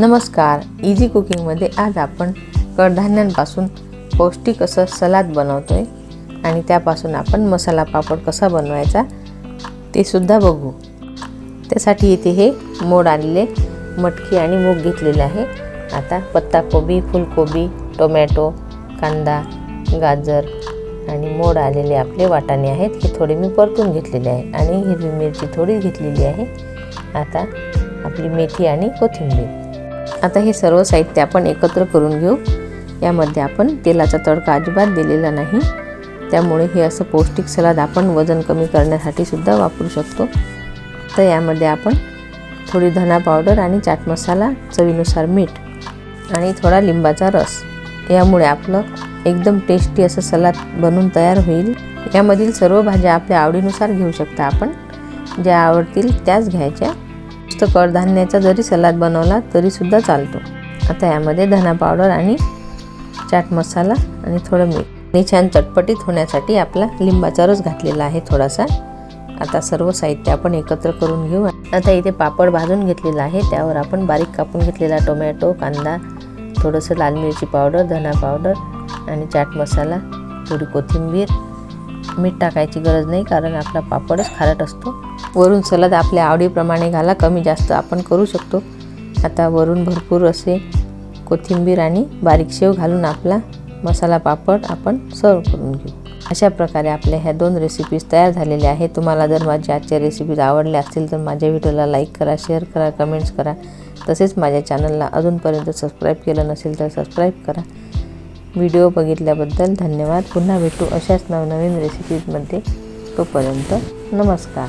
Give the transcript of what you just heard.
नमस्कार इझी कुकिंगमध्ये आज आपण कडधान्यांपासून पौष्टिक असं सलाद बनवतो आहे आणि त्यापासून आपण मसाला पापड कसा बनवायचा ते सुद्धा बघू. त्यासाठी इथे हे मोड आलेले मटकी आणि मूग घेतलेले आहे. आता पत्ताकोबी फुलकोबी टोमॅटो कांदा गाजर आणि मोड आलेले आपले वाटाणे आहेत हे थोडे मी परतून घेतलेले आहे आणि हिरवी मिरची थोडी घेतलेली आहे. आता आपली मेथी आणि कोथिंबीर. आता हे सर्व साहित्य आपण एकत्र करून घेऊ. यामध्ये आपण तेलाचा तडका अजिबात दिलेला नाही. त्यामुळे हे असं पौष्टिक सलाद आपण वजन कमी करण्यासाठी सुद्धा वापरू शकतो. तर यामध्ये आपण थोडी धना पावडर आणि चाट मसाला चवीनुसार मीठ आणि थोडा लिंबाचा रस. यामुळे आपलं एकदम टेस्टी असं सलाद बनून तयार होईल. यामधील सर्व भाज्या आपल्या आवडीनुसार घेऊ शकता आपण. ज्या आवडतील त्याच घ्यायच्या. नुसतं कडधान्याचा जरी सलाद बनवला तरीसुद्धा चालतो. आता यामध्ये धना पावडर आणि चाट मसाला आणि थोडं मीठ. आणि छान चटपटीत होण्यासाठी आपला लिंबाचा रस घातलेला आहे थोडासा. आता सर्व साहित्य आपण एकत्र करून घेऊ. आता इथे पापड भाजून घेतलेला आहे. त्यावर आपण बारीक कापून घेतलेला टोमॅटो कांदा थोडंसं लाल मिरची पावडर धना पावडर आणि चाट मसाला थोडी कोथिंबीर मीठ टाकायची गरज नाही कारण आपला पापडच खारट असतो. वरून सलद आपल्या आवडीप्रमाणे घाला कमी जास्त आपण करू शकतो. आता वरून भरपूर असे कोथिंबीर आणि बारीक शेव घालून आपला मसाला पापड आपण सर्व करून घेऊ. अशा प्रकारे आपल्या ह्या दोन रेसिपीज तयार झालेल्या आहेत. तुम्हाला जर माझ्या आजच्या रेसिपीज आवडल्या असतील तर माझ्या व्हिडिओला लाईक करा शेअर करा कमेंट्स करा. तसेच माझ्या चॅनलला अजूनपर्यंत सबस्क्राईब केलं नसेल तर सबस्क्राईब करा. व्हिडिओ बघितल्याबद्दल धन्यवाद. पुन्हा भेटू अशाच नवनवीन रेसिपीजमध्ये तोपर्यंत नमस्कार.